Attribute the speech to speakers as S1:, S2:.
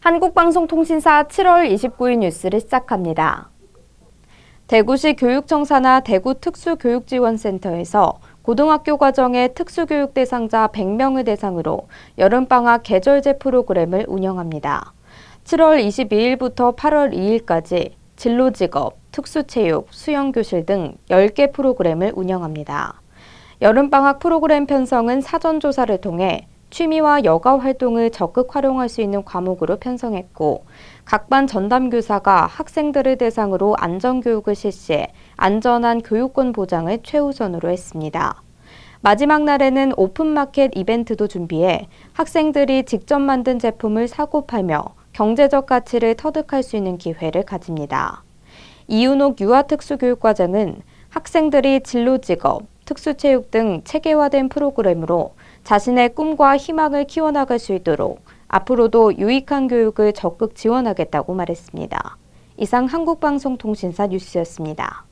S1: 한국방송통신사 7월 29일 뉴스를 시작합니다. 대구시 교육청사나 대구 특수교육지원센터에서 고등학교 과정의 특수교육 대상자 100명을 대상으로 여름방학 계절제 프로그램을 운영합니다. 7월 22일부터 8월 2일까지 진로직업, 특수체육, 수영교실 등 10개 프로그램을 운영합니다. 여름방학 프로그램 편성은 사전조사를 통해 취미와 여가 활동을 적극 활용할 수 있는 과목으로 편성했고, 각 반 전담교사가 학생들을 대상으로 안전교육을 실시해 안전한 교육권 보장을 최우선으로 했습니다. 마지막 날에는 오픈마켓 이벤트도 준비해 학생들이 직접 만든 제품을 사고 팔며 경제적 가치를 터득할 수 있는 기회를 가집니다. 이윤옥 유아특수교육과장은 학생들이 진로직업, 특수체육 등 체계화된 프로그램으로 자신의 꿈과 희망을 키워나갈 수 있도록 앞으로도 유익한 교육을 적극 지원하겠다고 말했습니다. 이상 한국방송통신사 뉴스였습니다.